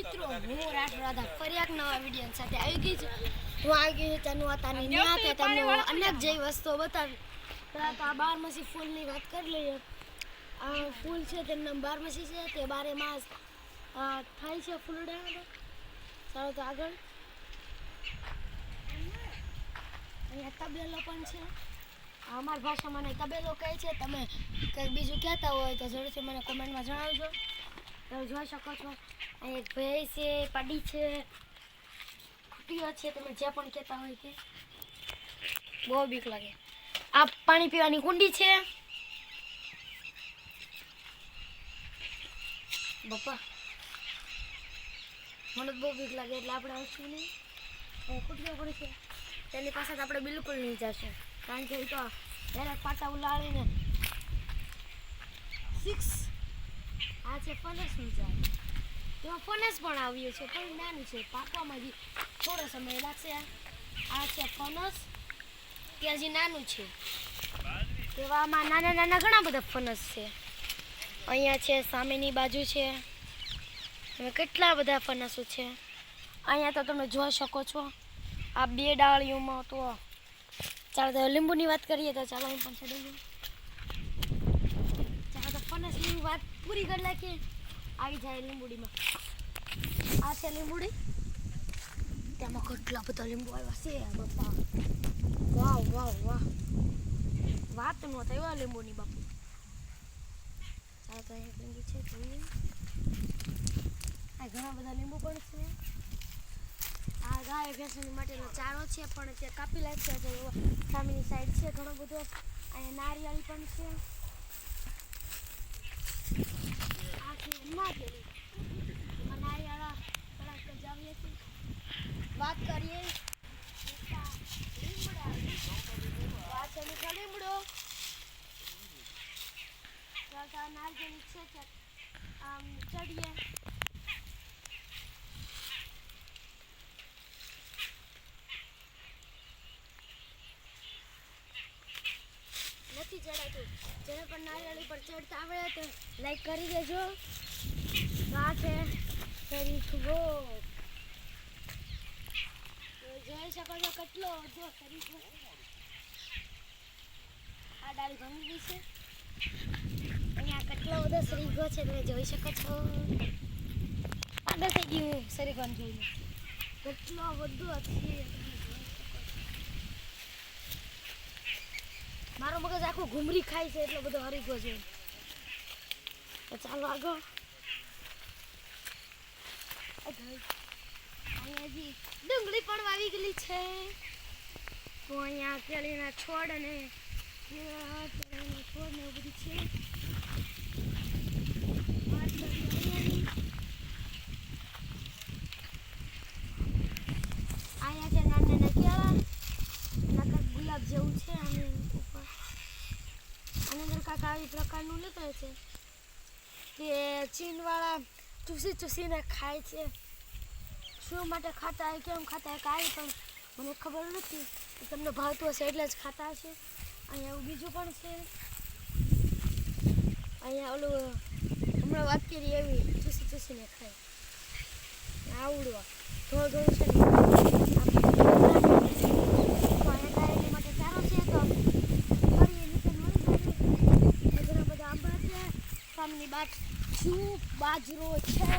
મિત્રો હું રાઠ રાધા ફરી એક નવા વીડિયો સાથે આવી ગઈ છું. હું આવી ગઈ છું તનુ ન્યા કે તમને અનેક જેવી વસ્તુઓ બતાવી. તો આ બારમાસી ફૂલની વાત કરી લઈએ. આ ફૂલ છે તેનું નામ બારમાસી છે તે બારે માસ થાય છે ફૂલડા ચાલો તો આગળ. અહીંયા તબેલો પણ છે. અમારી ભાષામાં મને તબેલો કહે છે તમે કંઈક બીજું કહેતા હોય તો જરૂરથી મને કોમેન્ટમાં જણાવજો. તમે જોઈ શકો છો. અહીં એક ભાઈ છે, પાડી છે. ખૂટીઓ છે, તમે જે પણ કહેતા હોય તે બહુ બીક લાગે. આ પાણી પીવાની કુંડી છે. બાપા. મને બહુ બીક લાગે, એટલે આપણે આવશું નહીં. હું ખૂટીઓ પડી છે. તેની પાસે આપણે બિલકુલ નહીં જશે. કારણ કે એ તો ડાયરેક્ટ પાટા ઉલાળીને. સિક્સ આ છે ફનસનું ઝાડ તેમાં ફનસ પણ આવ્યું છે, પણ નાનું છે. પાકવામાં હજી થોડો સમય લાગશે. આ છે ફણસ તે હજી નાનું છે. તેવામાં નાના નાના ઘણા બધા ફનસ છે. અહીંયા છે, સામેની બાજુ છે. તમે કેટલા બધા ફનસો છે. અહીંયા તો તમે જોઈ શકો છો. આ બે ડાળીઓમાં તો ચાલો તો લીંબુની વાત કરીએ તો ચાલો હું પણ છોડી ચાલો તો ફનસની વાત પૂરી કરી નાખીએ. આવી જાય લીંબુડીમાં. આ છે લીંબુડી. તેમાં કેટલા બધા લીંબુ આવ્યા છે, બાપા. વાહ વાહ વાહ વાત ન થાય હો લીંબુની, બાપુ. ચાલો તો અહીંયા લીંબુ છે જોઈએ આ ઘણા બધા લીંબુ પણ છે. આ ગાય ભેંસની માટેનો ચારો છે, પણ તે કાપી લાગશે તો સામેની સાઈડ છે ઘણો બધો. અહીંયા નારિયેળ પણ છે. આ છે નારિયેળી એમાં નારિયેળા થોડાક જાવીએ છીએ વાત કરીએ મીઠા લીમડા આ છે મીઠો લીમડો ચાલતા નારિયેળી છે કે આમ ચડીએ નથી ચડાતું જેને પણ નારિયેળી પર ચડતા આવડે તો લાઈક કરી દેજો. આ છે. ફેરી તો જોઈ શકો છો કેટલો જો શરીફો આ ડાળી ભંગી ગઈ છે. અહીંયા કેટલો બધો સરીગો છે તમે જોઈ શકો છો. આગળ થઈ ગયું શરીફાને જોઈને. કેટલો બધો છે તમે જોઈ શકો છો. મારો મગજ આખું ઘૂમરી ખાય છે, એટલો બધો હરીફો છે. તો ચાલો આગળ. ડુંગળી પણ વાવી ગયેલી છે. તો અહીંયા કેળીના છોડ અને કેળા, કેળાના છોડ ને એવું બધું છે વાત કરીએ અહીંયાની. અહીંયા છે નાના નાના કેળા નકર ગુલાબ જેવું છે આની ઉપર આની અંદર કાંક આવી પ્રકારનું નીકળે છે. કે ચીનવાળા ચૂસી ચૂસીને ખાય છે. શું માટે ખાતા હોય, કેમ ખાતા હોય કાંઈ પણ મને ખબર નથી. તમને ભાવતું હશે એટલે જ ખાતા હશે. અહીંયા એવું બીજું પણ છે. અહીંયા ઓલું હમણાં વાત કરી એવી, ચૂસી ચૂસીને ખાય. આવડવા. ધોળ થોડું છે ને અહીંયા માટે ચારો છે તો ફરી નીચે મળી જાય ઘણા બધા આંબા છે સામેની બાજુ બાજરો છે.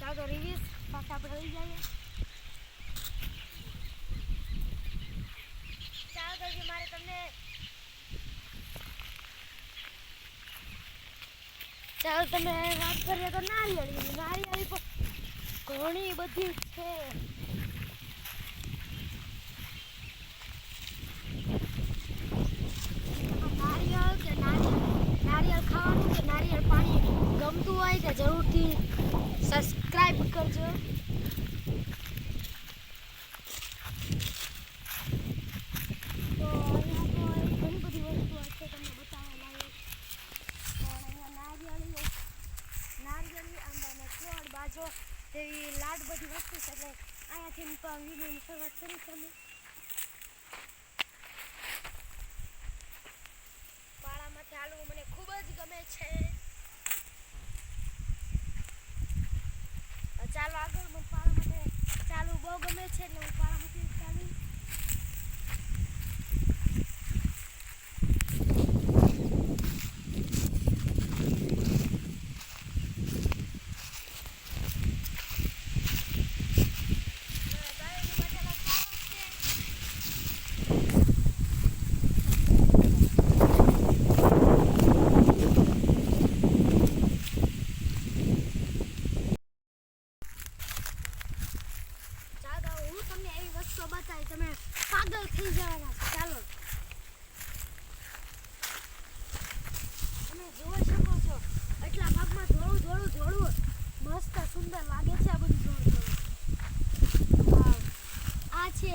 ચાલો રિવ્યુઝ પાછા આપણે લઈ જઈએ. ચાલો તો મારે તમને તમે વાત કરીએ તો નારિયેળી નારિયેળી ઘણી બધી છે નારિયેળ કે નારિયેળ ખાવાનું કે નારિયેળ પાણી ગમતું હોય તો જરૂરથી સબસ્ક્રાઈબ કરજો. બાજો તેવી લાડ બધી વસ્તુ છે. એટલે અહીંયાથી પણ વિડીયોની શરૂઆત કરી છે ચાલવું મને ખૂબ જ ગમે છે. ચાલો આગળ મને પાળા માટે ચાલવું બહુ ગમે છે એટલે હું પાળા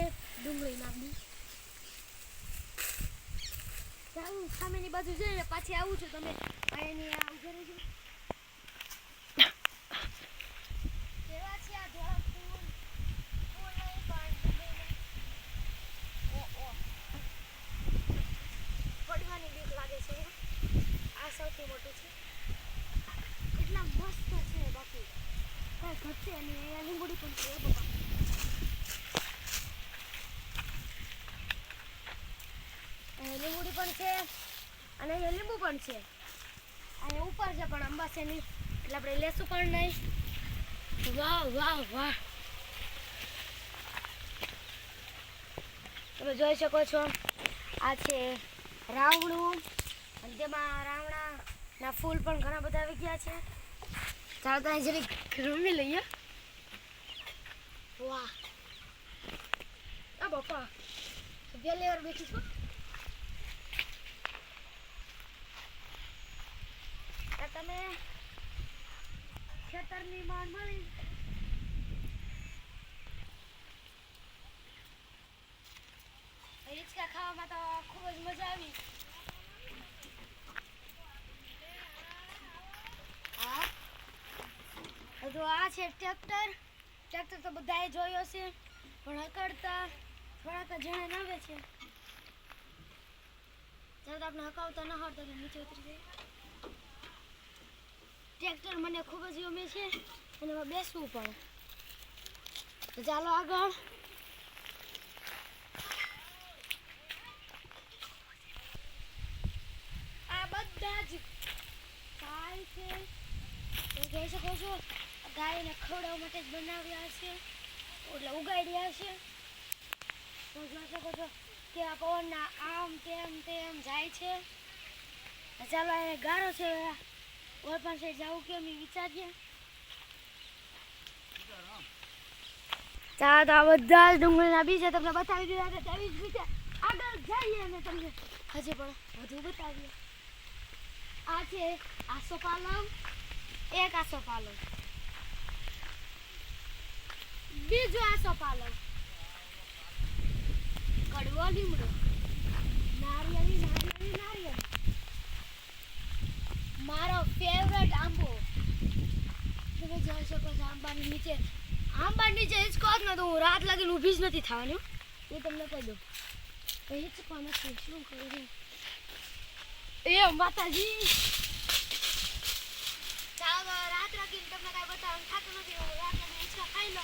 છે ડુંગળી નાખી ચાલો સામેની બાજુ જઈને પાછી આવું છું તમે અહીંની આ રહેજો કેવા છે આ ધોળા ફૂલ ફૂલ પણ. ઓ ઓ પડવાની બીક લાગે છે આ સૌથી મોટું છે એટલા મસ્ત છે બાકી કઈ ઘટશે અને અહીંયા લીંબુડી પણ છે બાપા અહીંયા લીંબુડી પણ છે અને અહીંયા લીંબુ પણ છે. અહીંયા ઉપર છે, પણ અંબા છે નહીં. એટલે આપણે લેશું પણ નહીં. વાહ વાહ વાહ. તમે જોઈ શકો છો, આ છે રાવણું. અને તેમાં રાવણાના ફૂલ પણ ઘણા બધા આવી ગયા છે. ચાલો તો અહીં જરીક રમી લઈએ. વાહ. આ બાપા પહેલી વાર બેઠી છું? તમે ખેતરની માન મળી. રીચકા ખાવામાં તો ખૂબ જ મજા આવી. હા? આ છે ટ્રેક્ટર. ટ્રેક્ટર તો બધાએ જોયો છે, પણ હકડતા થોડાક જણા નાવે છે. ચાલો આપણે હકાવતા ન હોય તો નીચે ઉતરી જાય ટ્રેક્ટર મને ખૂબ જ ગમે છે અને એમાં બેસવું પડે. ચાલો આગળ. આ બધા જ ગાય છે. તમે જોઈ શકો છો ગાયને ખવડાવવા માટે જ બનાવ્યા છે, એટલે ઉગાડ્યા છે. તમે જોઈ શકો છો કે આ પવનના આમ તેમ તેમ જાય છે. ચાલો એને ગારો છે. ઓર પાસે જવું કેમ એ વિચારીએ ચાલો તો આ બધા જ ડુંગળીના બીજ છે તમને બતાવી દીધા છે તેવી જ રીતે આગળ જઈએ અને તમને હજી પણ વધુ બતાવીએ આ છે આસો પાલવ એક આસો પાલવ બીજો આસો પાલવ કડવો લીમડો નારિયેળી નારિયેળી નારિયેળ મારો ફેવરેટ આંબો. તમે જોઈ શકો છો આંબાની નીચે. આંબા નીચે હિંચકો જ ને તો હું રાત લાગીને ઊભી જ નથી થવાની એ તમને કહી દઉં. હિંચકો નથી. શું કરું? એ માતાજી. ચાલો, રાત લાગીને તમને કાંઈ બતાવવાનું નથી. હું રાત લાગીને ખાઈ લો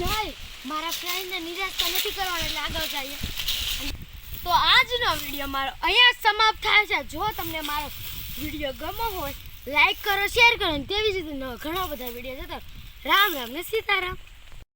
નહીં, મારા ફ્રેન્ડને નિરાશ તો નથી કરવાના, એટલે આગળ જઈએ. તો આજનો વીડિયો મારો અહીંયા સમાપ્ત થાય છે. જો તમને મારો વીડિયો ગમો હોય લાઈક કરો શેર કરો તેવી જ રીતે ઘણા બધા વીડિયો જતા રામ રામ ને સીતારામ.